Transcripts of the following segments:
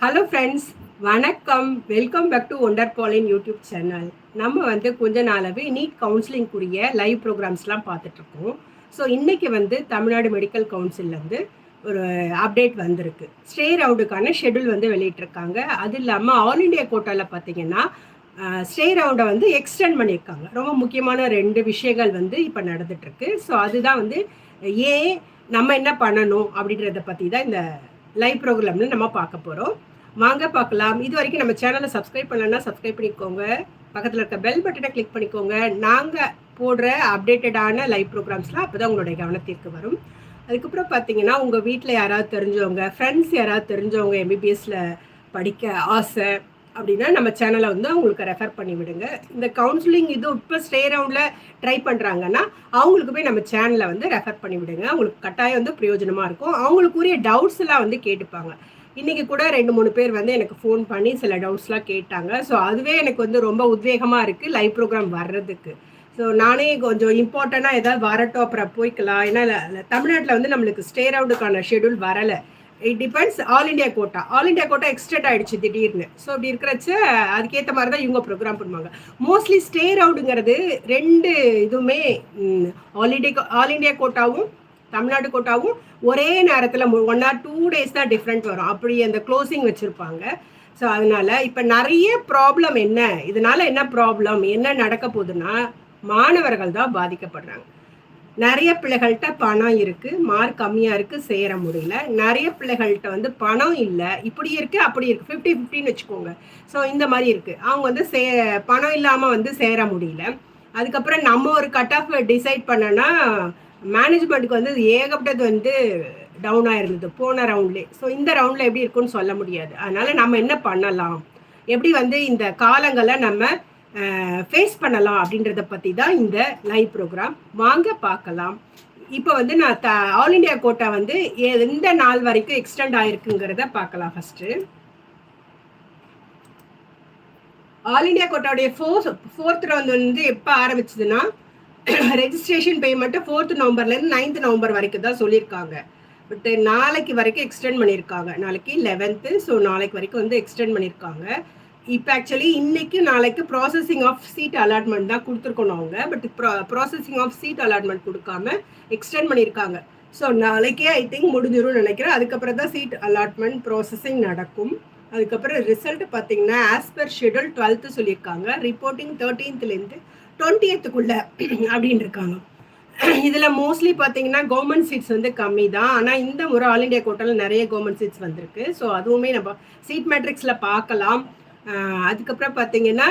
Hello friends வணக்கம். Welcome back to wonder பாலின் YouTube channel நம்ம வந்து கொஞ்ச நாளாகவே நீட் கவுன்சிலிங்குரிய லைவ் ப்ரோக்ராம்ஸ்லாம் பார்த்துட்ருக்கோம் ஸோ இன்றைக்கி வந்து தமிழ்நாடு மெடிக்கல் கவுன்சில்லேருந்து ஒரு அப்டேட் வந்திருக்கு. ஸ்டே ரவுண்டுக்கான ஷெடியூல் வந்து வெளியிட்டிருக்காங்க. அது இல்லாமல் ஆல் இண்டியா கோட்டாவில் பார்த்தீங்கன்னா ஸ்டே ரவுண்டை வந்து எக்ஸ்டெண்ட் பண்ணியிருக்காங்க. ரொம்ப முக்கியமான ரெண்டு விஷயங்கள் வந்து இப்போ நடந்துட்டுருக்கு ஸோ அதுதான் வந்து ஏன் நம்ம என்ன பண்ணணும் அப்படின்றத பற்றி தான் இந்த லைவ் ப்ரோக்ராம்னு நம்ம பார்க்க போகிறோம் வாங்க பார்க்கலாம். இது வரைக்கும் நம்ம சேனலை சப்ஸ்கிரைப் பண்ணலன்னா சப்ஸ்கிரைப் பண்ணிக்கோங்க. பக்கத்தில் இருக்க பெல் பட்டனை கிளிக் பண்ணிக்கோங்க. நாங்கள் போடுற அப்டேட்டடான லைவ் ப்ரோக்ராம்ஸ்லாம் அப்போ தான் உங்களுடைய கவனத்திற்கு வரும். அதுக்கப்புறம் பார்த்தீங்கன்னா உங்கள் வீட்டில் யாராவது தெரிஞ்சவங்க ஃப்ரெண்ட்ஸ் யாராவது தெரிஞ்சவங்க எம்பிபிஎஸ்சில் படிக்க ஆசை அப்படின்னா நம்ம சேனலை வந்து அவங்களுக்கு ரெஃபர் பண்ணி விடுங்க. இந்த கவுன்சிலிங் இது இப்போ ஸ்டே ரவுண்டில் ட்ரை பண்ணுறாங்கன்னா அவங்களுக்கு போய் நம்ம சேனலை வந்து ரெஃபர் பண்ணி விடுங்க. அவங்களுக்கு கட்டாயம் வந்து பிரயோஜனமாக இருக்கும். அவங்களுக்குரிய டவுட்ஸ் எல்லாம் வந்து கேட்டுப்பாங்க. இன்றைக்கி கூட ரெண்டு மூணு பேர் வந்து எனக்கு ஃபோன் பண்ணி சில டவுட்ஸ்லாம் கேட்டாங்க. ஸோ அதுவே எனக்கு வந்து ரொம்ப உத்வேகமாக இருக்குது லைவ் ப்ரோக்ராம் வர்றதுக்கு. ஸோ நானே கொஞ்சம் இம்பார்ட்டண்ட்டாக ஏதாவது வரட்டும் அப்புறம் போய்க்கலாம். ஏன்னா தமிழ்நாட்டில் வந்து நம்மளுக்கு ஸ்டே ரவுண்டுக்கான ஷெடியூல் வரலை. It depends all India quota all India quota extend ஆயிடுச்சு திடீர்னு. ஸோ அப்படி இருக்கிறச்ச அதுக்கேற்ற மாதிரி தான் இவங்க ப்ரோக்ராம் பண்ணுவாங்க. மோஸ்ட்லி ஸ்டே ரவுடுங்கிறது ரெண்டு இதுவுமே ஆல் இண்டியா ஆல் இண்டியா கோட்டாவும் தமிழ்நாடு கோட்டாவும் ஒரே நேரத்தில் ஒன் ஆர் டூ டேஸ் தான் டிஃப்ரெண்ட் வரும். அப்படி அந்த க்ளோசிங் வச்சுருப்பாங்க. ஸோ அதனால இப்போ நிறைய ப்ராப்ளம் என்ன? இதனால என்ன ப்ராப்ளம் என்ன நடக்க போகுதுன்னா மாணவர்கள் தான் பாதிக்கப்படுறாங்க. நிறைய பிள்ளைகள்கிட்ட பணம் இருக்கு மார்க் கம்மியா இருக்கு சேர முடியல நிறைய பிள்ளைகள்கிட்ட வந்து பணம் இல்லை இப்படி இருக்கு அப்படி இருக்கு. ஃபிஃப்டி ஃபிஃப்டின்னு வச்சுக்கோங்க. ஸோ இந்த மாதிரி இருக்கு. அவங்க வந்து சே பணம் இல்லாம வந்து சேர முடியல. அதுக்கப்புறம் நம்ம ஒரு கட் ஆஃப் டிசைட் பண்ணனா மேனேஜ்மெண்ட்டுக்கு வந்து ஏகப்பட்டது வந்து டவுன் ஆயிருந்தது போன ரவுண்ட்லேயே ஸோ இந்த ரவுண்டில் எப்படி இருக்குன்னு சொல்ல முடியாது. அதனால நம்ம என்ன பண்ணலாம்? எப்படி வந்து இந்த காலங்களை நம்ம ஃபேஸ் பண்ணலாம் அப்படின்றத பற்றி தான் இந்த லைவ் ப்ரோக்ராம் வாங்க பார்க்கலாம். இப்போ வந்து நான் த ஆல் இண்டியா கோட்டா வந்து எந்த நாள் வரைக்கும் எக்ஸ்டெண்ட் ஆயிருக்குங்கிறத பார்க்கலாம் ஃபஸ்ட்டு ஆல் இண்டியா கோட்டாவுடைய ஃபோர்த் ஃபோர்த் ரவுண்ட் வந்து எப்போ ஆரம்பிச்சதுன்னா ரெஜிஸ்ட்ரேஷன் பேமெண்ட்டு ஃபோர்த் நவம்பர்லேருந்து நைன்த் நவம்பர் வரைக்கும் தான் சொல்லியிருக்காங்க. பட் நாளைக்கு வரைக்கும் எக்ஸ்டெண்ட் பண்ணியிருக்காங்க. நாளைக்கு லெவன்த்து ஸோ நாளைக்கு வரைக்கும் வந்து எக்ஸ்டெண்ட் பண்ணியிருக்காங்க. இப்போ ஆக்சுவலி இன்னைக்கு நாளைக்கு ப்ராசஸிங் ஆஃப் சீட் அலாட்மெண்ட் தான் கொடுத்துருக்கணும் அவங்க but processing of seat allotment கொடுக்காம எக்ஸ்டெண்ட் பண்ணியிருக்காங்க. ஸோ நாளைக்கே ஐ திங்க் முடிஞ்சிரும்னு நினைக்கிறேன். அதுக்கப்புறம் தான் சீட் அலாட்மெண்ட் ப்ராசஸிங் நடக்கும். அதுக்கப்புறம் ரிசல்ட் பார்த்தீங்கன்னா ஆஸ் பர் ஷெடியூல் டுவெல்த்து சொல்லியிருக்காங்க. ரிப்போர்ட்டிங் தேர்ட்டீன்த்லேருந்து டுவெண்ட்டி அப்படின்னு இருக்காங்க இதில் மோஸ்ட்லி பார்த்தீங்கன்னா கவர்மெண்ட் சீட்ஸ் வந்து கம்மி தான் ஆனால் இந்த முறை ஆல் இண்டியா கோட்டாவில் நிறைய கவர்மெண்ட் சீட்ஸ் வந்திருக்கு. ஸோ அதுவுமே நம்ம சீட் மேட்ரிக்ஸில் பார்க்கலாம். அதுக்கப்புறம் பார்த்தீங்கன்னா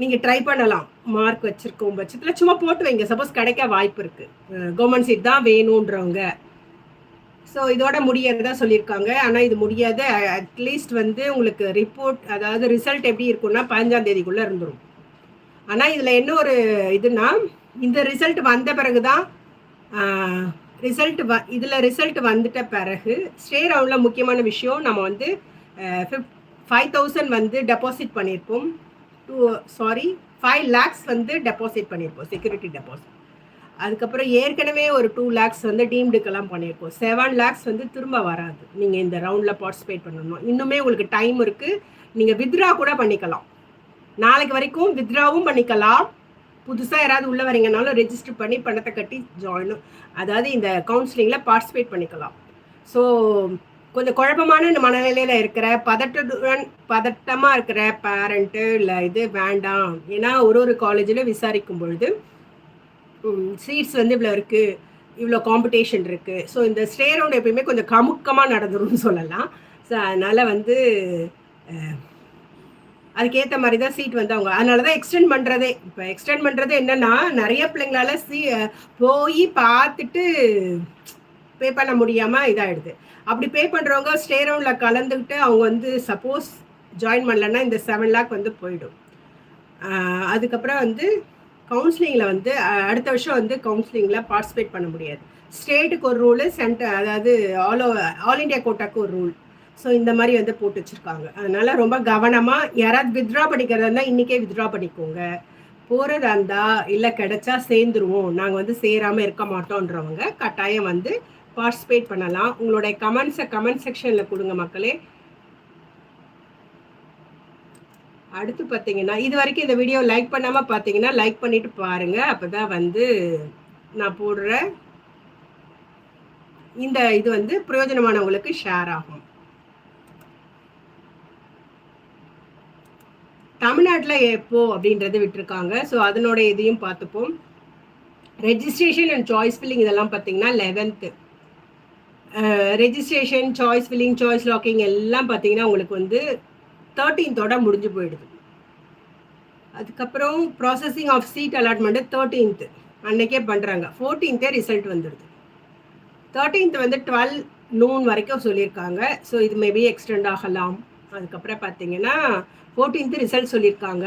நீங்கள் ட்ரை பண்ணலாம். மார்க் வச்சுருக்கோம் பட்சத்தில் சும்மா போட்டு வைங்க. சப்போஸ் கிடைக்க வாய்ப்பு இருக்குது கவர்மெண்ட் சீட் தான் வேணுன்றவங்க. ஸோ இதோட முடியறதா சொல்லியிருக்காங்க. ஆனால் இது முடியாத அட்லீஸ்ட் வந்து உங்களுக்கு ரிப்போர்ட் அதாவது ரிசல்ட் எப்படி இருக்கும்னா பதினஞ்சாம் தேதிக்குள்ளே இருந்துடும் ஆனால் இதில் என்ன ஒரு இதுனா இந்த ரிசல்ட் வந்த பிறகு தான் ரிசல்ட் வ இதில் ரிசல்ட் வந்துட்ட பிறகு ஸ்டே ரவுண்டில் முக்கியமான விஷயம் நம்ம வந்து ஃபிஃப்த் ஃபைவ் தௌசண்ட் வந்து டெபாசிட் பண்ணியிருப்போம் டூ சாரி ஃபைவ் லேக்ஸ் வந்து டெபாசிட் பண்ணியிருப்போம் செக்யூரிட்டி டெபாசிட் அதுக்கப்புறம் ஏற்கனவே ஒரு டூ லேக்ஸ் வந்து டீம்டுக்கெல்லாம் பண்ணியிருப்போம் செவன் லேக்ஸ் வந்து திரும்ப வராது. நீங்கள் இந்த ரவுண்டில் பார்ட்டிசிபேட் பண்ணணும். இன்னுமே உங்களுக்கு டைம் இருக்குது நீங்கள் வித்ரா கூட பண்ணிக்கலாம். நாளைக்கு வரைக்கும் வித்ராவும் பண்ணிக்கலாம். புதுசாக யாராவது உள்ளே வரீங்கனாலும் ரெஜிஸ்டர் பண்ணி பணத்தை கட்டி ஜாயினும் அதாவது இந்த கவுன்சிலிங்கில் பார்ட்டிசிபேட் பண்ணிக்கலாம். ஸோ கொஞ்சம் குழப்பமான மனநிலையில் இருக்கிற பதட்டத்துடன் பதட்டமாக இருக்கிற பேரண்ட்டு இல்லை இது வேண்டாம். ஏன்னா ஒரு ஒரு காலேஜில் விசாரிக்கும் பொழுது சீட்ஸ் வந்து இவ்வளோ இருக்குது இவ்வளோ காம்படிஷன் இருக்குது ஸோ இந்த ஸ்டே ரவுண்ட் எப்பயுமே கொஞ்சம் கமுக்கமாக நடந்துரும்னு சொல்லலாம். ஸோ அதனால் வந்து அதுக்கேற்ற மாதிரி தான் சீட் வந்து அவங்க அதனால தான் எக்ஸ்டெண்ட் பண்ணுறதே இப்போ எக்ஸ்டெண்ட் பண்ணுறது என்னென்னா நிறைய பிள்ளைங்களால சீ போய் பார்த்துட்டு பே பண்ண முடியாமல் இதாகிடுது அப்படி பே பண்ணுறவங்க ஸ்டே ரவுண்டில் கலந்துக்கிட்டு அவங்க வந்து சப்போஸ் ஜாயின் பண்ணலன்னா இந்த செவன் லேக் வந்து போயிடும். அதுக்கப்புறம் வந்து கவுன்சிலிங்கில் வந்து அடுத்த வருஷம் வந்து கவுன்சிலிங்கில் பார்ட்டிசிபேட் பண்ண முடியாது. ஸ்டேட்டுக்கு ஒரு ரூலு சென்டர் அதாவது ஆல் ஆல் இண்டியா கோட்டாக்கு ஒரு ரூல் ஸோ இந்த மாதிரி வந்து போட்டு வச்சுருக்காங்க. அதனால் ரொம்ப கவனமாக யாராவது வித்ட்ரா படிக்கிறதா இருந்தால் இன்றைக்கே வித்ட்ரா பண்ணிக்கோங்க. போகிறதா இருந்தால் இல்லை கிடைச்சா சேர்ந்துருவோம். நாங்கள் வந்து சேராமல் இருக்க மாட்டோன்றவங்க கட்டாயம் வந்து பார்ட்டிசிபேட் பண்ணலாம். உங்களுடைய கமெண்ட்ஸை கமெண்ட் செக்ஷனில் கொடுங்க மக்களே. அடுத்து பார்த்தீங்கன்னா இது வரைக்கும் இந்த வீடியோ லைக் பண்ணாமல் பார்த்தீங்கன்னா லைக் பண்ணிட்டு பாருங்க. அப்போ தான் வந்து நான் போடுற இந்த இது வந்து பிரயோஜனமானவங்களுக்கு ஷேர் ஆகும். தமிழ்நாட்டில் எப்போ அப்படின்றது விட்டுருக்காங்க. ஸோ அதனோட இதையும் பார்த்துப்போம். ரெஜிஸ்ட்ரேஷன் அண்ட் சாய்ஸ் ஃபில்லிங் இதெல்லாம் பார்த்தீங்கன்னா eleventh registration choice filling choice locking எல்லாம் பார்த்தீங்கன்னா உங்களுக்கு வந்து தேர்ட்டீன்த்தோட முடிஞ்சு போயிடுது. அதுக்கப்புறம் processing of seat allotment thirteenth அன்னைக்கே பண்ணுறாங்க ஃபோர்டீன்த்தே ரிசல்ட் வந்துடுது தேர்ட்டீன்த் வந்து டுவெல் நூன் வரைக்கும் சொல்லியிருக்காங்க. ஸோ இது மேபி எக்ஸ்டெண்ட் ஆகலாம். அதுக்கப்புறம் பார்த்தீங்கன்னா ஃபோர்டீன்த்து ரிசல்ட் சொல்லியிருக்காங்க.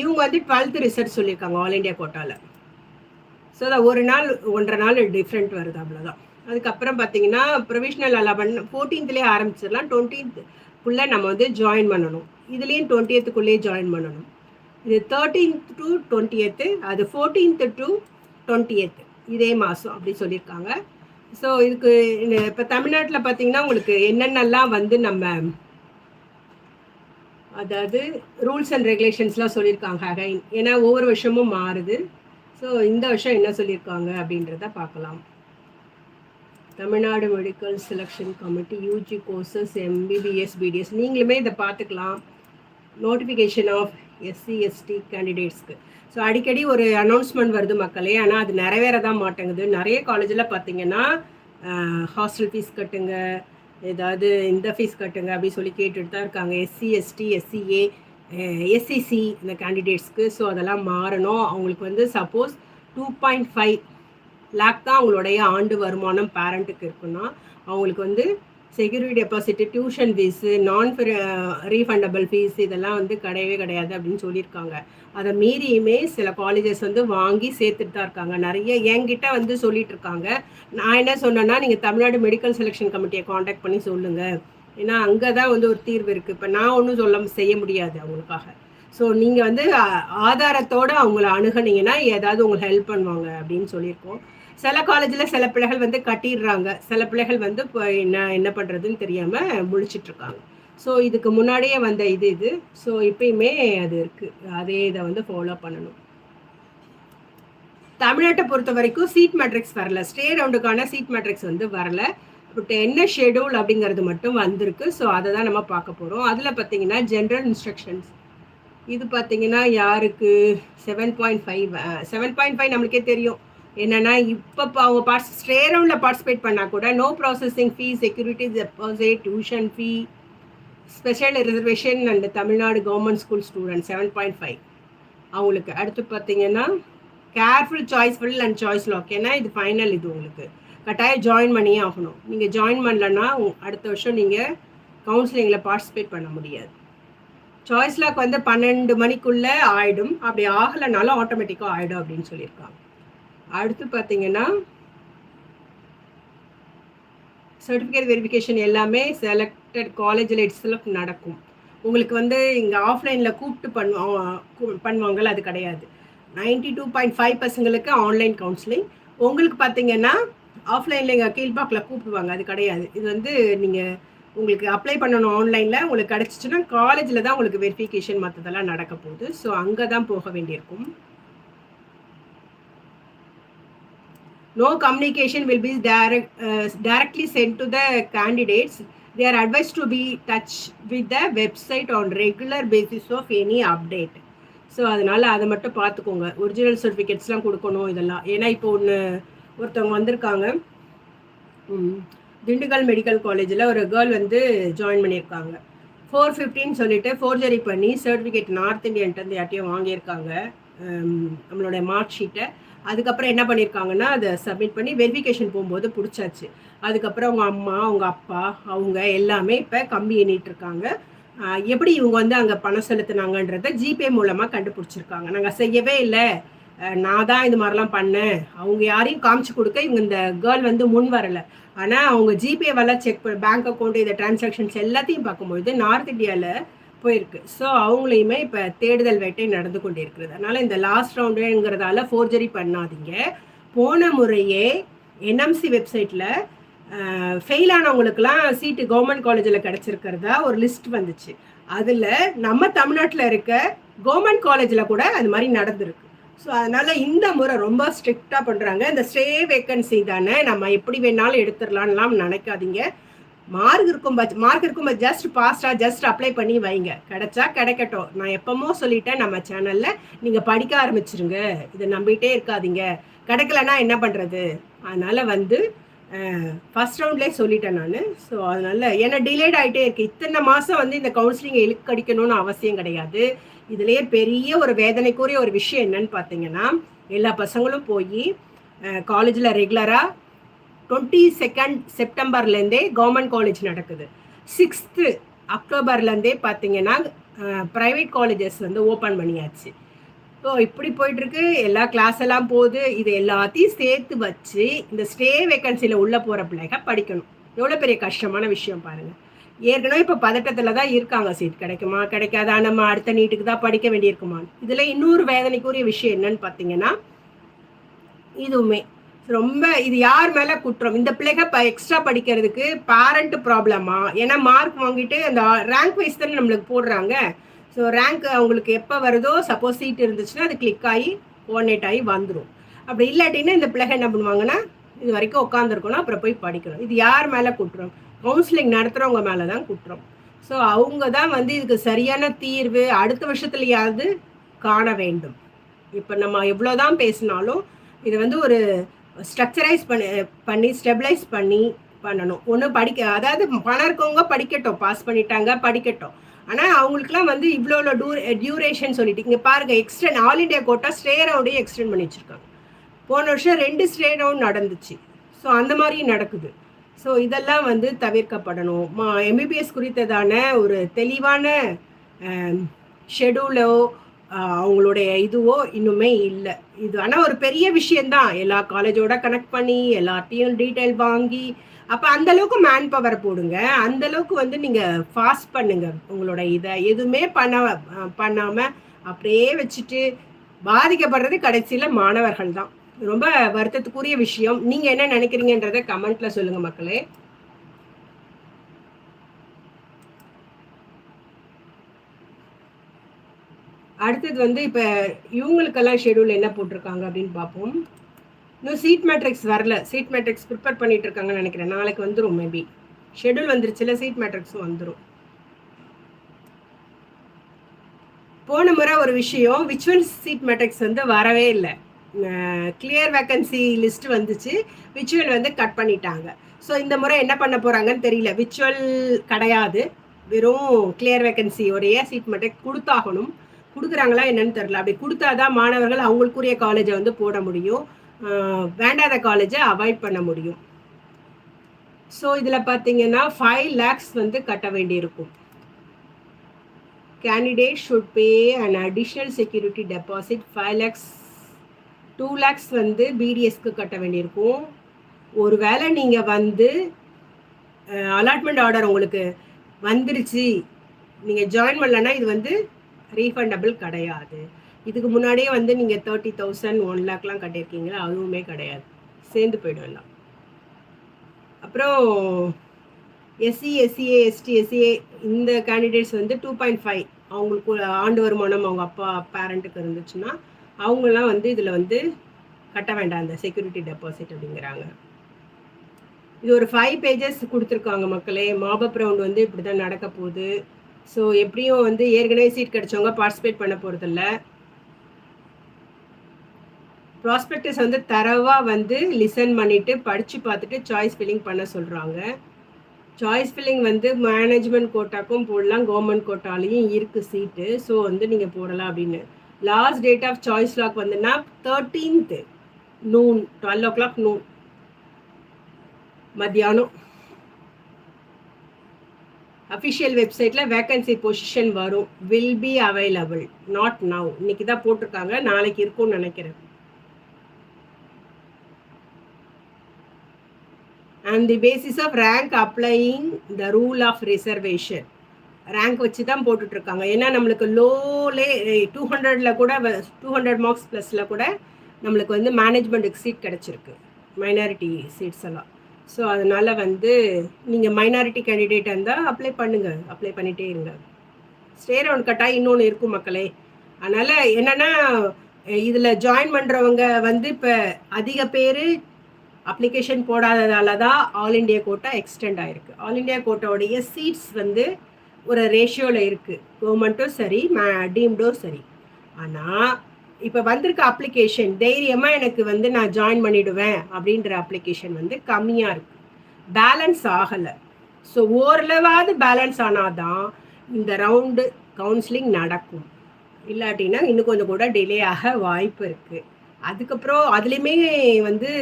இவங்க வந்து டுவெல்த்து ரிசல்ட் சொல்லியிருக்காங்க ஆல் இண்டியா கோட்டாவில் ஸோ அதான் ஒரு நாள் ஒன்றரை நாள் டிஃப்ரெண்ட் வருது அவ்வளோதான் அதுக்கப்புறம் பார்த்தீங்கன்னா ப்ரொவிஷ்னல் அலவன் ஃபோர்டீன்த்லேயே ஆரம்பிச்சிடலாம். டுவெண்ட்டீன்த்துக்குள்ளே நம்ம வந்து ஜாயின் பண்ணணும். இதுலேயும் டுவெண்ட்டியத்துக்குள்ளேயே ஜாயின் பண்ணணும். இது தேர்ட்டீன்த் டு டுவெண்ட்டியத்து அது ஃபோர்டீன்த்து டு டுவெண்ட்டியத்து இதே மாதம் அப்படி சொல்லியிருக்காங்க. ஸோ இதுக்கு இப்போ தமிழ்நாட்டில் பார்த்தீங்கன்னா உங்களுக்கு என்னென்னலாம் வந்து நம்ம அதாவது ரூல்ஸ் அண்ட் ரெகுலேஷன்ஸ்லாம் சொல்லியிருக்காங்க அகைன் ஏன்னா ஒவ்வொரு வருஷமும் மாறுது. ஸோ இந்த வருஷம் என்ன சொல்லியிருக்காங்க அப்படின்றத பார்க்கலாம். Tamil Nadu medical selection committee UG courses MBBS BDS நீங்களுமே இதை பார்த்துக்கலாம். நோட்டிஃபிகேஷன் ஆஃப் எஸ்சி எஸ்டி கேண்டிடேட்ஸ்க்கு ஸோ அடிக்கடி ஒரு அனௌன்ஸ்மெண்ட் வருது மக்களே. ஆனால் அது நிறைவேற தான் மாட்டேங்குது. நிறைய காலேஜில் பார்த்தீங்கன்னா ஹாஸ்டல் ஃபீஸ் கட்டுங்க. ஏதாவது இந்த ஃபீஸ் கட்டுங்க அப்படின்னு சொல்லி கேட்டுட்டு தான் இருக்காங்க எஸ்சி எஸ்டி எஸ்சிஏ எஸ்சிசி இந்த கேண்டிடேட்ஸ்க்கு ஸோ அதெல்லாம் மாறணும். அவங்களுக்கு வந்து suppose two point five lakh தான் அவங்களுடைய ஆண்டு வருமானம் பேரண்ட்டுக்கு இருக்குன்னா அவங்களுக்கு வந்து security deposit tuition fees non refundable fees இதெல்லாம் வந்து கிடையவே கிடையாது அப்படின்னு சொல்லியிருக்காங்க. அதை மீறியுமே சில காலேஜஸ் வந்து வாங்கி சேர்த்துட்டு தான் இருக்காங்க. நிறைய என்கிட்ட வந்து சொல்லிட்டு இருக்காங்க. நான் என்ன சொன்னேன்னா நீங்கள் தமிழ்நாடு மெடிக்கல் செலெக்ஷன் கமிட்டியை காண்டாக்ட் பண்ணி சொல்லுங்கள் ஏன்னா அங்கே தான் வந்து ஒரு தீர்வு இருக்குது இப்போ நான் ஒன்றும் சொல்ல செய்ய முடியாது அவங்களுக்காக. ஸோ நீங்கள் வந்து ஆதாரத்தோடு அவங்கள அணுகுனீங்கன்னா ஏதாவது உங்களுக்கு ஹெல்ப் பண்ணுவாங்க அப்படின்னு சொல்லியிருக்கோம். சில காலேஜில் சில பிள்ளைகள் வந்து கட்டிடுறாங்க. சில பிள்ளைகள் வந்து இப்போ என்ன என்ன பண்ணுறதுன்னு தெரியாமல் முழிச்சிட்ருக்காங்க. ஸோ இதுக்கு முன்னாடியே வந்த இது இது. ஸோ இப்பயுமே அது இருக்குது அதே இதை வந்து ஃபாலோ பண்ணணும். தமிழ்நாட்டை பொறுத்த வரைக்கும் சீட் மேட்ரிக்ஸ் வரல ஸ்டே ரவுண்டுக்கான சீட் மேட்ரிக்ஸ் வந்து வரல. பட் என்ன ஷெடியூல் அப்படிங்கிறது மட்டும் வந்திருக்கு. ஸோ அதை தான் நம்ம பார்க்க போகிறோம் அதில் பார்த்தீங்கன்னா ஜென்ரல் இன்ஸ்ட்ரக்ஷன்ஸ் இது பார்த்தீங்கன்னா யாருக்கு? Seven point five seven point five நம்மளுக்கே தெரியும். என்னென்னா இப்போ அவங்க பார்ட்ஸ் ஸ்டே ரவுண்டில் பார்ட்டிசிபேட் பண்ணால் கூட no processing fee security deposit tuition fee special reservation and Tamil Nadu government school student seven point five அவங்களுக்கு. அடுத்து பார்த்தீங்கன்னா careful choice fill and choice lock ஏன்னா இது ஃபைனல் இது உங்களுக்கு. கட்டாயம் ஜாயின் பண்ணியே ஆகணும். நீங்கள் ஜாயின் பண்ணலன்னா அடுத்த வருஷம் நீங்கள் கவுன்சிலிங்கில் பார்ட்டிசிபேட் பண்ண முடியாது. சாய்ஸ் லாக் வந்து பன்னெண்டு மணிக்குள்ளே ஆகிடும் அப்படி ஆகலைனாலும் ஆட்டோமேட்டிக்காக ஆகிடும் அப்படின்னு சொல்லியிருக்காங்க. அடுத்து பார்த்தீங்கன்னா சர்டிஃபிகேட் வெரிஃபிகேஷன் எல்லாமே செலக்டட் காலேஜில் இட்ஸ்லாம் நடக்கும். உங்களுக்கு வந்து இங்கே ஆஃப்லைனில் கூப்பிட்டு பண்ணுவோம் பண்ணுவாங்கள்ல அது கிடையாது. நைன்டி டூ பாயிண்ட் ஃபைவ் பர்சங்களுக்கு ஆன்லைன் கவுன்சிலிங் உங்களுக்கு பார்த்தீங்கன்னா ஆஃப்லைனில் எங்கள் கீழ்பாக்கில் கூப்பிடுவாங்க. அது கிடையாது. இது வந்து நீங்கள் உங்களுக்கு அப்ளை பண்ணணும் ஆன்லைனில் உங்களுக்கு கிடச்சிச்சுன்னா காலேஜில் தான் உங்களுக்கு வெரிஃபிகேஷன் மற்றதெல்லாம் நடக்க போகுது. ஸோ அங்கே தான் போக வேண்டியிருக்கும். No communication will be direct directly sent to the candidates they are advised to be touch with the website on regular basis of any update so அதனால் அதை மட்டும் பார்த்துக்கோங்க. ஒரிஜினல் சர்டிஃபிகேட்ஸ்லாம் கொடுக்கணும் இதெல்லாம். ஏன்னா இப்போ ஒன்று ஒருத்தவங்க வந்திருக்காங்க. திண்டுக்கல் மெடிக்கல் காலேஜில் ஒரு கேர்ள் வந்து ஜாயின் பண்ணியிருக்காங்க. ஃபோர் ஃபிஃப்டின்னு சொல்லிட்டு ஃபோர்ஜரி பண்ணி சர்டிஃபிகேட் நார்த் இந்தியன்ட்டு யார்ட்டையும் வாங்கியிருக்காங்க. நம்மளுடைய மார்க் ஷீட்டை அதுக்கப்புறம் என்ன பண்ணியிருக்காங்கன்னா அதை சப்மிட் பண்ணி வெரிஃபிகேஷன் போகும்போது பிடிச்சாச்சு. அதுக்கப்புறம் அவங்க அம்மா அவங்க அப்பா அவங்க எல்லாமே இப்போ கம்பி எண்ணிட்டு இருக்காங்க. எப்படி இவங்க வந்து அங்கே பணம் செலுத்தினாங்கன்றத ஜிபே மூலமாக கண்டுபிடிச்சிருக்காங்க. நாங்கள் செய்யவே இல்லை. நான் தான் இது மாதிரிலாம் பண்ணேன். அவங்க யாரையும் காமிச்சு கொடுக்க இவங்க இந்த கேர்ள் வந்து முன் வரலை. ஆனால் அவங்க ஜிபே வரலாம் செக் பண்ண பேங்க் அக்கௌண்ட் இந்த டிரான்சாக்ஷன்ஸ் எல்லாத்தையும் பார்க்கும்பொழுது நார்த் இந்தியாவில் போயிருக்கு. ஸோ அவங்களையுமே இப்போ தேடுதல் வேட்டை நடந்து கொண்டிருக்கிறது. அதனால் இந்த லாஸ்ட் ரவுண்டுங்கிறதால ஃபோர்ஜரி பண்ணாதீங்க. போன முறையே என்எம்சி வெப்சைட்டில் ஃபெயில் ஆனவங்களுக்குலாம் சீட்டு கவர்மெண்ட் காலேஜில் கிடச்சிருக்கிறதா ஒரு லிஸ்ட் வந்துச்சு. அதில் நம்ம தமிழ்நாட்டில் இருக்க கவர்மெண்ட் காலேஜில் கூட அது மாதிரி நடந்திருக்கு. ஸோ அதனால் இந்த முறை ரொம்ப ஸ்ட்ரிக்டாக பண்ணுறாங்க இந்த ஸ்டே வேக்கன்சி தானே நம்ம எப்படி வேணாலும் எடுத்துடலாம்லாம் நினைக்காதீங்க. மார்க் இருக்கும் மார்க் இருக்கும் ஜஸ்ட் பாஸ்டாக ஜஸ்ட் அப்ளை பண்ணி வைங்க. கிடைச்சா கிடைக்கட்டும். நான் எப்பமோ சொல்லிட்டேன் நம்ம சேனலில் நீங்கள் படிக்க ஆரம்பிச்சிருங்க. இதை நம்பிட்டே இருக்காதீங்க. கிடைக்கலன்னா என்ன பண்ணுறது அதனால் வந்து ஃபஸ்ட் ரவுண்ட்லேயே சொல்லிட்டேன் நான். ஸோ அதனால் ஏன்னா டிலேட் ஆகிட்டே இருக்குது இத்தனை மாதம் வந்து இந்த கவுன்சிலிங்கை இழுக்கடிக்கணும்னு அவசியம் கிடையாது. இதுலேயே பெரிய ஒரு வேதனைக்குரிய ஒரு விஷயம் என்னன்னு பார்த்தீங்கன்னா எல்லா பசங்களும் போய் காலேஜில் ரெகுலராக டுவெண்ட்டி செகண்ட் செப்டம்பர்லேருந்தே கவர்மெண்ட் காலேஜ் நடக்குது. சிக்ஸ்த்து அக்டோபர்லேருந்தே பார்த்தீங்கன்னா ப்ரைவேட் காலேஜஸ் வந்து ஓப்பன் பண்ணியாச்சு. ஸோ இப்படி போயிட்டுருக்கு. எல்லா கிளாஸ் எல்லாம் போகுது. இது எல்லாத்தையும் சேர்த்து வச்சு இந்த ஸ்டே வேக்கன்சியில் உள்ளே போகிற பிள்ளைங்க படிக்கணும். எவ்வளோ பெரிய கஷ்டமான விஷயம் பாருங்கள் ஏற்கனவே இப்போ பதட்டத்தில் தான் இருக்காங்க சீட் கிடைக்குமா கிடைக்காதா? நம்ம அடுத்த நீட்டுக்கு தான் படிக்க வேண்டியிருக்குமா? இதில் இன்னொரு வேதனைக்குரிய விஷயம் என்னன்னு பார்த்தீங்கன்னா இதுவுமே. ரொம்ப இது யார் மேலே குற்றம்? இந்த பிள்ளைங்க இப்போ எக்ஸ்ட்ரா படிக்கிறதுக்கு பேரண்ட் ப்ராப்ளமா ஏன்னா மார்க் வாங்கிட்டு அந்த ரேங்க் வைஸ் தானே நம்மளுக்கு போடுறாங்க. ஸோ ரேங்க் அவங்களுக்கு எப்போ வருதோ சப்போஸ் சீட் இருந்துச்சுன்னா அது கிளிக் ஆகி கோஆர்டினேட் ஆகி வந்துடும் அப்படி இல்லாட்டின்னா இந்த பிள்ளைங்க என்ன பண்ணுவாங்கன்னா இது வரைக்கும் உட்காந்துருக்கணும் அப்புறம் போய் படிக்கணும். இது யார் மேலே குற்றம்? கவுன்சிலிங் நடத்துகிறவங்க மேலே தான் குற்றம். ஸோ அவங்க தான் வந்து இதுக்கு சரியான தீர்வு அடுத்த வருஷத்துலையாவது காண வேண்டும். இப்போ நம்ம எவ்வளோதான் பேசினாலும் இது வந்து ஒரு ஸ்ட்ரக்சரைஸ் பண்ணி பண்ணி ஸ்டெபிளைஸ் பண்ணி பண்ணணும். ஒன்று படிக்க அதாவது பணம் இருக்கவங்க படிக்கட்டும். பாஸ் பண்ணிட்டாங்க படிக்கட்டும். ஆனால் அவங்களுக்குலாம் வந்து இவ்வளோ டூ டியூரேஷன் சொல்லிட்டு இங்கே பாருங்கள் extend all India quota stray ரவுண்டையும் extend பண்ணி வச்சுருக்காங்க. போன வருஷம் ரெண்டு ஸ்டே ரவுண்ட் நடந்துச்சு. ஸோ அந்த மாதிரியும் நடக்குது. ஸோ இதெல்லாம் வந்து தவிர்க்கப்படணும். மா எம்பிபிஎஸ் குறித்ததான ஒரு தெளிவான ஷெடியூலோ அவங்களுடைய இதுவோ இன்னுமே இல்லை. இது ஆனால் ஒரு பெரிய விஷயந்தான் எல்லா காலேஜோட கனெக்ட் பண்ணி எல்லாத்தையும் டீட்டெயில் வாங்கி அப்போ அந்த அளவுக்கு மேன் பவர் போடுங்க. அந்த அளவுக்கு வந்து நீங்கள் ஃபாஸ்ட் பண்ணுங்க. உங்களோட இதை எதுவுமே பண்ண பண்ணாமல் அப்படியே வச்சுட்டு பாதிக்கப்படுறது கடைசியில் மாணவர்கள் தான் ரொம்ப வருத்தத்துக்குரிய விஷயம். நீங்கள் என்ன நினைக்கிறீங்கன்றத கமெண்ட்ல சொல்லுங்க மக்களே. அடுத்தது வந்து இப்போ இவங்களுக்கெல்லாம் ஷெடியூல் என்ன போட்டிருக்காங்க அப்படின்னு பார்ப்போம். இன்னும் சீட் மேட்ரிக்ஸ் வரல. சீட் மேட்ரிக்ஸ் ப்ரிப்பேர் பண்ணிட்டு இருக்காங்கன்னு நினைக்கிறேன். நாளைக்கு வந்துடும் மேபி ஷெடியூல் வந்துருச்சுல சீட் மேட்ரிக்ஸும் வந்துடும் போன முறை ஒரு விஷயம் விச்சுவல் சீட் மேட்ரிக்ஸ் வந்து வரவே இல்லை? கிளியர் வேக்கன்சி லிஸ்ட் வந்துச்சு. விச்சுவல் வந்து கட் பண்ணிட்டாங்க. ஸோ இந்த முறை என்ன பண்ண போகிறாங்கன்னு தெரியல. விச்சுவல் கிடையாது. வெறும் கிளியர் வேக்கன்சி ஒரே சீட் மட்டும் கொடுத்தாகணும். கொடுக்குறாங்களா என்னன்னு தெரில அப்படி கொடுத்தாதான் மாணவர்கள் அவங்களுக்குரிய காலேஜை வந்து போட முடியும். வேண்டாத காலேஜை அவாய்ட் பண்ண முடியும். ஸோ இதில் பார்த்தீங்கன்னா ஃபைவ் லேக்ஸ் வந்து கட்ட வேண்டியிருக்கும். Candidate should pay and additional security deposit five lakhs two lakhs வந்து பிடிஎஸ்க்கு கட்ட வேண்டியிருக்கும். ஒரு வேளை நீங்கள் வந்து அலாட்மெண்ட் ஆர்டர் உங்களுக்கு வந்துருச்சு நீங்கள் ஜாயின் பண்ணலன்னா இது வந்து ரீஃபண்டபிள் கிடையாது. இதுக்கு முன்னாடியே வந்து நீங்கள் தேர்ட்டி தௌசண்ட் ஒன் லேக்லாம் கட்டியிருக்கீங்களா? அதுவுமே கிடையாது. சேர்ந்து போய்டும் எல்லாம். அப்புறம் எஸ்சி எஸ்சிஏ எஸ்டி எஸ்சிஏ இந்த கேண்டிடேட்ஸ் வந்து டூ பாயிண்ட் ஃபைவ் அவங்களுக்கு ஆண்டு வருமானம் அவங்க அப்பா பேரண்ட்டுக்கு இருந்துச்சுன்னா அவங்களாம் வந்து இதில் வந்து கட்ட வேண்டாம் அந்த செக்யூரிட்டி டெபாசிட் அப்படிங்கிறாங்க. இது ஒரு ஃபைவ் பேஜஸ் கொடுத்துருக்காங்க மக்களே. மாபப் ரவுண்ட் வந்து இப்படி தான் நடக்க போகுது. ஸோ எப்படியும் வந்து ஏற்கனவே சீட் கிடைச்சவங்க பார்ட்டிசிபேட் பண்ண போகிறதில்ல ப்ராஸ்பெக்டஸ் வந்து தரவாக வந்து லிசன் பண்ணிவிட்டு படித்து பார்த்துட்டு சாய்ஸ் ஃபில்லிங் பண்ண சொல்கிறாங்க சாய்ஸ் ஃபில்லிங் வந்து மேனேஜ்மெண்ட் கோட்டாக்கும் போடலாம் கவர்மெண்ட் கோட்டாலையும் இருக்குது சீட்டு ஸோ வந்து நீங்கள் போடலாம் அப்படின்னு. Last date of choice lock வந்துன்னா thirteenth noon twelve o'clock noon மத்தியானம். அஃபிஷியல் வெப்சைட்டில் வேக்கன்சி பொசிஷன் வரும். Will be available not now இன்னைக்கு தான் போட்டிருக்காங்க. நாளைக்கு இருக்கும்னு நினைக்கிறேன். And the basis of rank applying the rule of reservation rank வச்சு தான் போட்டுட்ருக்காங்க. ஏன்னா நம்மளுக்கு லோலே டூ ஹண்ட்ரடில் கூட டூ ஹண்ட்ரட் மார்க்ஸ் ப்ளஸில் கூட நம்மளுக்கு வந்து மேனேஜ்மெண்ட்டுக்கு சீட் கிடச்சிருக்கு. மைனாரிட்டி சீட்ஸ் எல்லாம். ஸோ அதனால் வந்து நீங்கள் மைனாரிட்டி கேண்டிடேட் இருந்தால் அப்ளை பண்ணுங்கள் அப்ளை பண்ணிகிட்டே இருங்க. ஸ்டே ரவுண்ட் கட்டாக இன்னொன்று இருக்கும் மக்களே. அதனால் என்னென்னா இதில் ஜாயின் பண்ணுறவங்க வந்து இப்போ அதிக பேர் அப்ளிகேஷன் போடாததால தான் ஆல் இண்டியா கோட்டா எக்ஸ்டெண்ட் ஆகிருக்கு ஆல் இண்டியா கோட்டாவுடைய சீட்ஸ் வந்து ஒரு ரேஷியோவில் இருக்குது கவர்மெண்ட்டும் சரி டீம்டும் சரி. ஆனால் இப்போ வந்திருக்க அப்ளிகேஷன் தைரியமாக எனக்கு வந்து நான் ஜாயின் பண்ணிவிடுவேன் அப்படின்ற அப்ளிகேஷன் வந்து கம்மியாக இருக்குது பேலன்ஸ் ஆகலை. ஸோ ஓரளவாவது பேலன்ஸ் ஆனால் தான் இந்த ரவுண்டு கவுன்சிலிங் நடக்கும். இல்லாட்டினா இன்னும் கொஞ்சம் கூட டிலே ஆக வாய்ப்பு இருக்குது அதுக்கப்புறம் அதுலேயுமே வந்து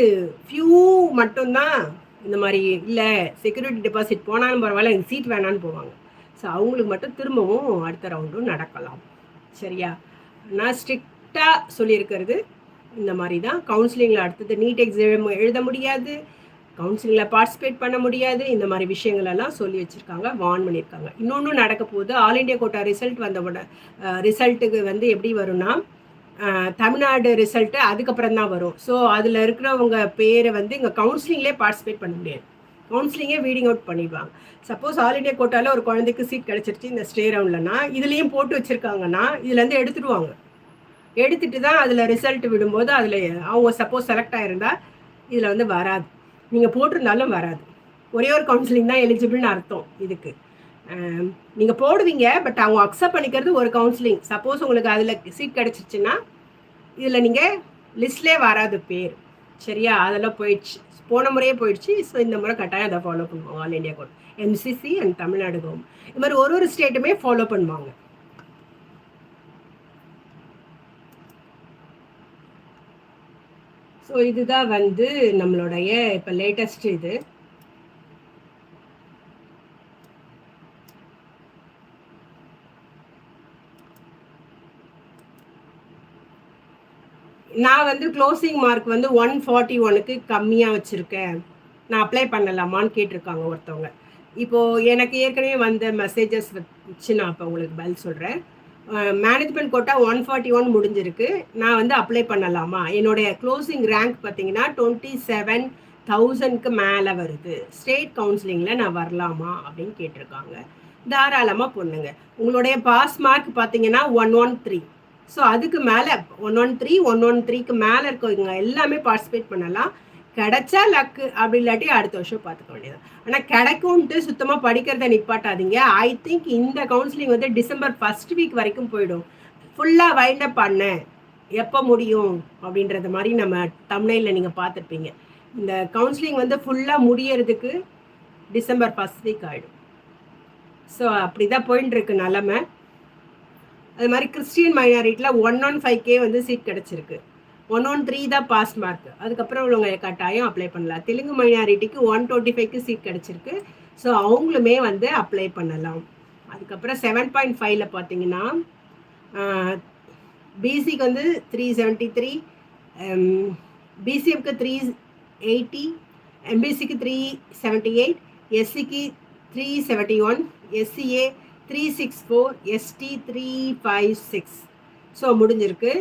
ஃபியூ மட்டும்தான் இந்த மாதிரி இல்லை செக்யூரிட்டி டெபாசிட் போனாலும் பரவாயில்ல எனக்கு சீட் வேணான்னு போவாங்க. ஸோ அவங்களுக்கு மட்டும் திரும்பவும் அடுத்த ரவுண்டும் நடக்கலாம். சரியா? நான் ஸ்ட்ரிக்டாக சொல்லியிருக்கிறது இந்த மாதிரி தான் கவுன்சிலிங்கில் அடுத்தது நீட் எக்ஸாம் எழுத முடியாது. கவுன்சிலிங்கில் பார்ட்டிசிபேட் பண்ண முடியாது. இந்த மாதிரி விஷயங்களெல்லாம் சொல்லி வச்சுருக்காங்க வார்ன் பண்ணியிருக்காங்க. இன்னொன்று நடக்க போகுது. ஆல் இண்டியா கோட்டா ரிசல்ட் வந்த உடனே ரிசல்ட்டுக்கு வந்து எப்படி வரும்னா தமிழ்நாடு ரிசல்ட்டு அதுக்கப்புறம் தான் வரும். ஸோ அதில் இருக்கிறவங்க பேரை வந்து இங்கே கவுன்சிலிங்லேயே பார்ட்டிசிபேட் பண்ண முடியாது. கவுன்சிலிங்கே வீடிங் அவுட் பண்ணிடுவாங்க. சப்போஸ் ஆல் இண்டியா கோட்டாவில் ஒரு குழந்தைக்கு சீட் கிடச்சிருச்சு இந்த ஸ்டே ரவுண்ட்லனா இதுலேயும் போட்டு வச்சுருக்காங்கன்னா இதுலேருந்து எடுத்துடுவாங்க. எடுத்துட்டு தான் அதில் ரிசல்ட் விடும்போது அதில் அவங்க சப்போஸ் செலக்ட் ஆகிருந்தால் இதில் வந்து வராது. நீங்கள் போட்டிருந்தாலும் வராது. ஒரே ஒரு கவுன்சிலிங் தான் எலிஜிபிள்னு அர்த்தம் இதுக்கு. நீங்கள் போடுவீங்க பட் அவங்க அக்செப்ட் பண்ணிக்கிறது ஒரு கவுன்சிலிங் சப்போஸ் உங்களுக்கு அதில் சீட் கிடச்சிருச்சுன்னா இதில் நீங்கள் லிஸ்ட்லேயே வராது பேர். சரியா? அதெல்லாம் போயிடுச்சு. போன முறையே போயிடுச்சு. ஸோ இந்த முறை கட்டாயம் அதை ஃபாலோ பண்ணுவாங்க. All India quota MCC and Tamil Nadu government இது மாதிரி ஒரு ஒரு ஸ்டேட்டுமே ஃபாலோ பண்ணுவாங்க. ஸோ இதுதான் வந்து நம்மளுடைய இப்போ லேட்டஸ்ட் இது. நான் வந்து க்ளோசிங் மார்க் வந்து ஒன் ஃபார்ட்டி ஒனுக்கு கம்மியாக வச்சுருக்கேன். நான் அப்ளை பண்ணலாமான்னு கேட்டிருக்காங்க ஒருத்தவங்க. இப்போது எனக்கு ஏற்கனவே வந்த மெசேஜஸ் வச்சு நான் இப்போ உங்களுக்கு பதில் சொல்கிறேன் management quota one forty one முடிஞ்சிருக்கு. நான் வந்து அப்ளை பண்ணலாமா? என்னுடைய க்ளோசிங் ரேங்க் பார்த்தீங்கன்னா டுவெண்ட்டி செவன் தௌசண்ட்க்கு மேலே வருது. ஸ்டேட் கவுன்சிலிங்கில் நான் வரலாமா அப்படின்னு கேட்டிருக்காங்க. தாராளமாக பொண்ணுங்க. உங்களுடைய பாஸ் மார்க் பார்த்தீங்கன்னா ஒன் ஒன் த்ரீ ஸோ அதுக்கு மேலே one one three one one த்ரீக்கு மேலே இருக்கவங்க எல்லாமே பார்ட்டிசிபேட் பண்ணலாம். கிடைச்சா லக்கு அப்படி இல்லாட்டி அடுத்த வருஷம் பார்த்துக்க வேண்டியது ஆனால் கிடைக்கும்ட்டு சுத்தமாக படிக்கிறத நிப்பாட்டாதீங்க. ஐ திங்க் இந்த கவுன்சிலிங் வந்து டிசம்பர் ஃபர்ஸ்ட் வீக் வரைக்கும் போயிடும். ஃபுல்லாக வைண்ட் அப் பண்ணேன் எப்போ முடியும் அப்படின்றத மாதிரி நம்ம தமிழில் நீங்கள் பார்த்துருப்பீங்க. இந்த கவுன்சிலிங் வந்து ஃபுல்லாக முடியறதுக்கு டிசம்பர் ஃபஸ்ட் வீக் ஆகிடும் ஸோ அப்படி தான் போயின்னு இருக்கு நிலமை. அது மாதிரி கிறிஸ்டியன் மைனாரிட்டியில் ஒன் ஒன் ஃபைவ் கே வந்து சீட் கிடச்சிருக்கு. ஒன் ஒன் த்ரீ தான் பாஸ் மார்க் அதுக்கப்புறம் உள்ளவங்க கட்டாயம் அப்ளை பண்ணலாம். தெலுங்கு மைனாரிட்டிக்கு ஒன் டுவெண்ட்டி ஃபைவ்க்கு சீட் கிடச்சிருக்கு. ஸோ அவங்களுமே வந்து அப்ளை பண்ணலாம். அதுக்கப்புறம் செவன் பாயிண்ட் ஃபைவ்ல பார்த்தீங்கன்னா பிசிக்கு வந்து த்ரீ செவன்ட்டி த்ரீ பிசிஎம்க்கு த்ரீ எயிட்டி எம்பிசிக்கு த்ரீ செவன்ட்டி எயிட் எஸ்சிக்கு three seventy one SCA three six four ST three five six so முடிஞ்சிருக்கு.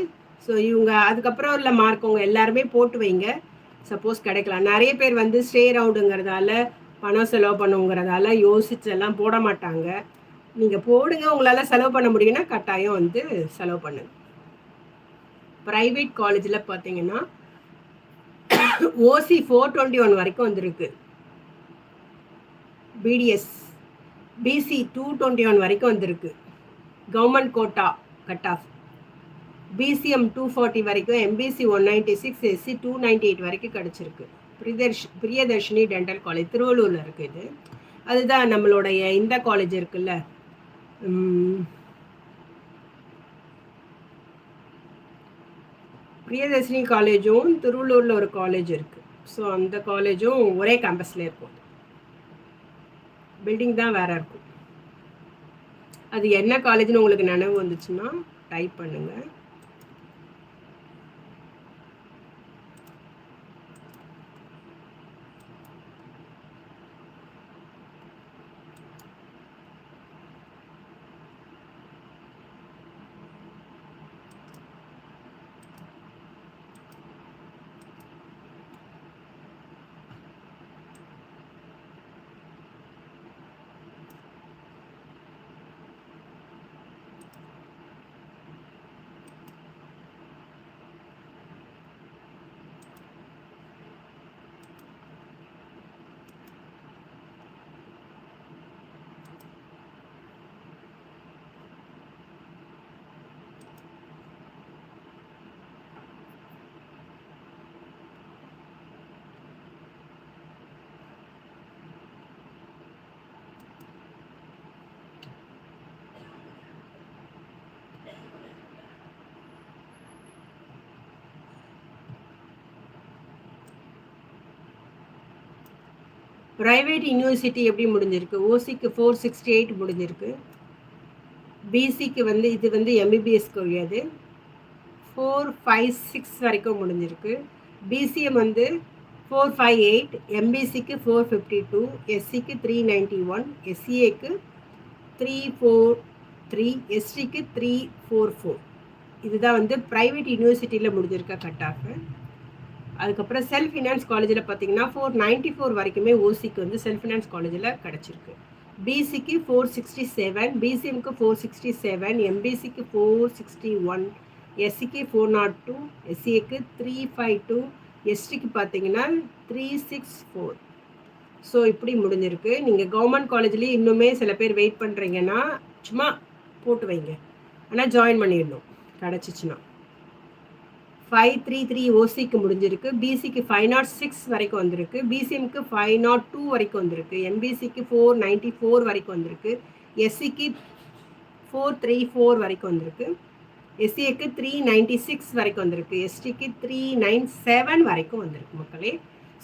ஸோ இவங்க அதுக்கப்புறம் உள்ள மார்க் அவங்க எல்லாருமே போட்டு வைங்க. சப்போஸ் கிடைக்கலாம். நிறைய பேர் வந்து ஸ்டே ரவுண்டுங்கிறதால பணம் செலவு பண்ணுங்கிறதால யோசிச்செல்லாம் போட மாட்டாங்க. நீங்கள் போடுங்க. உங்களால் செலவு பண்ண முடியும்னா கட்டாயம் வந்து செலவு பண்ணுங்க. ப்ரைவேட் காலேஜில் பார்த்தீங்கன்னா ஓசி ஃபோர் டுவெண்ட்டி ஒன் வரைக்கும் வந்திருக்கு. BDS BC two twenty one வரைக்கும் வந்திருக்கு. Government quota cut off BCM two forty வரைக்கும் MBC one ninety six SC two ninety eight வரைக்கும் கிடச்சிருக்கு. பிரியதர்ஷ் பிரியதர்ஷினி டென்டல் காலேஜ் திருவள்ளூரில் இருக்குது இது. அதுதான் நம்மளுடைய இந்த காலேஜ் இருக்குல்ல. பிரியதர்ஷினி காலேஜும் திருவள்ளூரில் ஒரு காலேஜ் இருக்குது ஸோ அந்த காலேஜும் ஒரே கேம்பஸில் இருக்கும். பில்டிங் தான் வேறு இருக்கும். அது என்ன காலேஜ்னு உங்களுக்கு நினைவு வந்துச்சுன்னா டைப் பண்ணுங்கள் ப்ரைவேட் யூனிவர்சிட்டி எப்படி முடிஞ்சிருக்கு? ஓசிக்கு ஃபோர் சிக்ஸ்டி எயிட் முடிஞ்சிருக்கு. பிசிக்கு வந்து இது வந்து எம்பிபிஎஸ்க்கு உரியது. ஃபோர் ஃபைவ் சிக்ஸ் வரைக்கும் முடிஞ்சிருக்கு. பிசிஎம் வந்து ஃபோர் ஃபைவ் எயிட் எம்பிசிக்கு ஃபோர் ஃபிஃப்டி டூ எஸ்சிக்கு த்ரீ நைன்டி ஒன் எஸ்சிஏக்கு த்ரீ ஃபோர் த்ரீ எஸ்டிக்கு த்ரீ ஃபோர் ஃபோர் இதுதான் வந்து ப்ரைவேட் யூனிவர்சிட்டியில் முடிஞ்சிருக்க கட் ஆஃப் அதுக்கப்புறம் செல்ஃப் ஃபினான்ஸ் காலேஜில் பார்த்தீங்கன்னா ஃபோர் நைன்ட்டி ஃபோர் வரைக்குமே ஓசிக்கு வந்து செல்ஃப் ஃபினான்ஸ் காலேஜில் கிடச்சிருக்கு. பிசிக்கு ஃபோர் சிக்ஸ்டி செவன் பிசிஎம்க்கு ஃபோர் சிக்ஸ்டி செவன் எம்பிசிக்கு ஃபோர் சிக்ஸ்டி ஒன் எஸ்சிக்கு ஃபோர் நாட் டூ எஸ்சிஏக்கு த்ரீ ஃபைவ் டூ எஸ்டிக்கு பார்த்தீங்கன்னா த்ரீ சிக்ஸ் ஃபோர் ஸோ இப்படி முடிஞ்சிருக்கு. நீங்கள் கவர்மெண்ட் காலேஜ்லேயே இன்னுமே சில பேர் வெயிட் பண்ணுறீங்கன்னா சும்மா போட்டு வைங்க. ஆனால் ஜாயின் பண்ணிடணும். கிடச்சிச்சின்னா. ஃபைவ் த்ரீ த்ரீ ஓசிக்கு முடிஞ்சிருக்கு. பிசிக்கு ஃபைவ் நாட் சிக்ஸ் வரைக்கும் வந்திருக்கு. பிசிஎம்க்கு ஃபைவ் நாட் டூ வரைக்கும் வந்திருக்கு. எம்பிசிக்கு ஃபோர் நைன்ட்டி ஃபோர் வரைக்கும் வந்திருக்கு. எஸ்சிக்கு ஃபோர் த்ரீ ஃபோர் வரைக்கும் வந்திருக்கு. எஸ்சிஏக்கு த்ரீ நைன்ட்டி சிக்ஸ் வரைக்கும் வந்திருக்கு. எஸ்டிக்கு த்ரீ நைன் செவன் வரைக்கும் வந்திருக்கு மக்களே.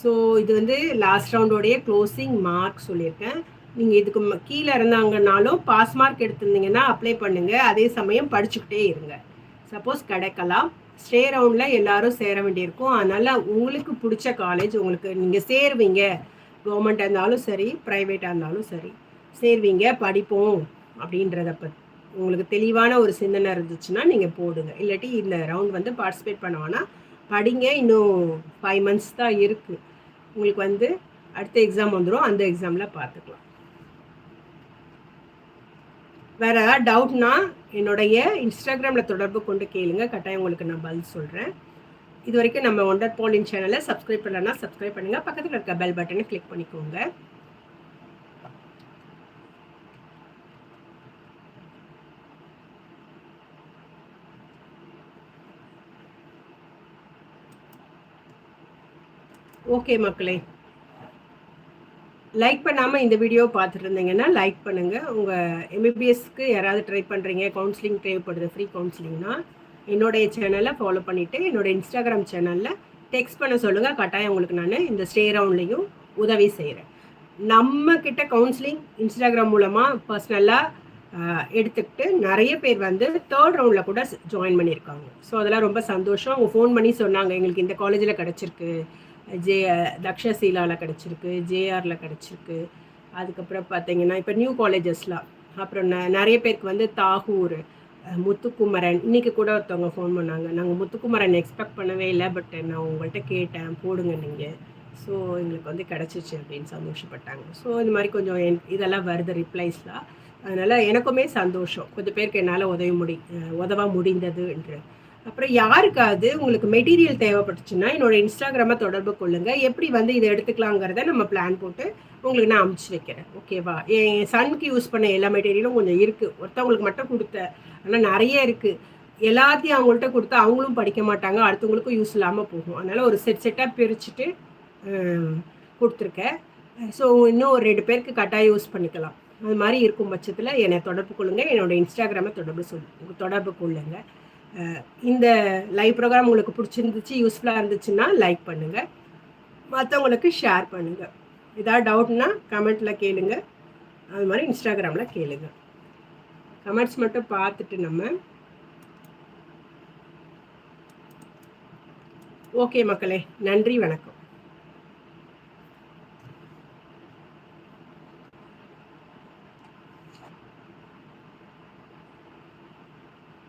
ஸோ இது வந்து லாஸ்ட் ரவுண்டோடைய க்ளோசிங் மார்க் சொல்லியிருக்கேன். நீங்கள் இதுக்கு கீழே இருந்தாங்கனாலும் பாஸ் மார்க் எடுத்திருந்தீங்கன்னா அப்ளை பண்ணுங்கள் அதே சமயம் படிச்சுக்கிட்டே இருங்க. சப்போஸ் கிடைக்கலாம். ஸ்டே ரவுண்டில் எல்லாரும் சேர வேண்டியிருக்கும். அதனால் உங்களுக்கு பிடிச்ச காலேஜ் உங்களுக்கு நீங்கள் சேருவீங்க. கவர்மெண்ட்டாக இருந்தாலும் சரி ப்ரைவேட்டாக இருந்தாலும் சரி சேர்வீங்க படிப்போம் அப்படின்றத பற்றி உங்களுக்கு தெளிவான ஒரு சிந்தனை இருந்துச்சுன்னா நீங்கள் போடுங்க. இல்லாட்டி இந்த ரவுண்ட் வந்து பார்ட்டிசிபேட் பண்ணுவோன்னா படிங்க இன்னும் ஃபைவ் மந்த்ஸ் தான் இருக்குது உங்களுக்கு வந்து அடுத்த எக்ஸாம் வந்துடும் அந்த எக்ஸாமில் பார்த்துக்கலாம் வேற டவுட்னா என்னுடைய இன்ஸ்டாகிராமில் தொடர்பு கொண்டு கேளுங்க. கட்டாயம் உங்களுக்கு நான் பதில் சொல்கிறேன் இது வரைக்கும் நம்ம ஒண்டர் போலின் சேனலை சப்ஸ்கிரைப் பண்ணலன்னா சப்ஸ்கிரைப் பண்ணுங்கள் பக்கத்தில் இருக்க பெல் பட்டனை கிளிக் பண்ணிக்கோங்க. ஓகே மக்களே. லைக் பண்ணாமல் இந்த வீடியோ பார்த்துட்டு இருந்தீங்கன்னா லைக் பண்ணுங்கள் உங்கள் எம்பிபிஎஸ்க்கு யாராவது ட்ரை பண்ணுறீங்க கவுன்சிலிங் தேவைப்படுது ஃப்ரீ கவுன்சிலிங்னா என்னுடைய சேனலை ஃபாலோ பண்ணிவிட்டு என்னோடய இன்ஸ்டாகிராம் சேனலில் டெக்ஸ்ட் பண்ண சொல்லுங்கள் கட்டாயம் உங்களுக்கு நான் இந்த ஸ்டே ரவுண்ட்லேயும் உதவி செய்கிறேன் நம்ம கிட்ட கவுன்சிலிங் இன்ஸ்டாகிராம் மூலமாக பர்சனலாக எடுத்துக்கிட்டு நிறைய பேர் வந்து தேர்ட் ரவுண்டில் கூட ஜாயின் பண்ணியிருக்காங்க. ஸோ அதெல்லாம் ரொம்ப சந்தோஷம். அவங்க ஃபோன் பண்ணி சொன்னாங்க எங்களுக்கு இந்த காலேஜில் கிடச்சிருக்கு. ஜே தக்ஷசீலாவில் கிடச்சிருக்கு ஜேஆரில் கிடச்சிருக்கு. அதுக்கப்புறம் பார்த்தீங்கன்னா இப்போ நியூ காலேஜஸ்லாம் அப்புறம் ந நிறைய பேருக்கு வந்து தாகூர் முத்துக்குமரன். இன்றைக்கி கூட ஒருத்தவங்க ஃபோன் பண்ணாங்க. நாங்கள் முத்துக்குமரன் எக்ஸ்பெக்ட் பண்ணவே இல்லை பட் நான் உங்கள்கிட்ட கேட்டேன். போடுங்க நீங்கள் ஸோ எங்களுக்கு வந்து கிடச்சிச்சு அப்படின்னு சந்தோஷப்பட்டாங்க. ஸோ இந்த மாதிரி கொஞ்சம் என் இதெல்லாம் வருது ரிப்ளைஸ்லாம் அதனால் எனக்குமே சந்தோஷம். கொஞ்சம் பேருக்கு என்னால் உதவி முடி உதவ முடிந்தது என்று அப்புறம் யாருக்காவது உங்களுக்கு மெட்டீரியல் தேவைப்பட்டுச்சுன்னா என்னோட இன்ஸ்டாகிராமை தொடர்பு கொள்ளுங்க. எப்படி வந்து இதை எடுத்துக்கலாங்கிறத நம்ம பிளான் போட்டு உங்களுக்கு நான் அமுச்சு வைக்கிறேன். ஓகேவா என் சனுக்கு யூஸ் பண்ண எல்லா மெட்டீரியலும் கொஞ்சம் இருக்குது ஒருத்தவங்களுக்கு மட்டும் கொடுத்த ஆனால் நிறைய இருக்குது எல்லாத்தையும் அவங்கள்ட்ட கொடுத்தா அவங்களும் படிக்க மாட்டாங்க. அடுத்தவங்களுக்கும் யூஸ் இல்லாமல் போகும். அதனால் ஒரு செட் செட்டாக பிரிச்சுட்டு கொடுத்துருக்கேன். ஸோ இன்னும் ஒரு ரெண்டு பேருக்கு கட்டாயம் யூஸ் பண்ணிக்கலாம். அது மாதிரி இருக்கும் பட்சத்தில் என்னை தொடர்பு கொள்ளுங்கள் என்னோடய இன்ஸ்டாகிராமை தொடர்பு சொல் தொடர்பு கொள்ளுங்கள் இந்த லைவ் ப்ரோக்ராம் உங்களுக்கு பிடிச்சிருந்துச்சு யூஸ்ஃபுல்லாக இருந்துச்சுன்னா லைக் பண்ணுங்கள் மற்றவங்களுக்கு ஷேர் பண்ணுங்கள் ஏதாவது டவுட்னா கமெண்ட்டில் கேளுங்க. அது மாதிரி இன்ஸ்டாகிராமில் கேளுங்க. கமெண்ட்ஸ் மட்டும் பார்த்துட்டு நம்ம ஓகே மக்களே நன்றி வணக்கம்.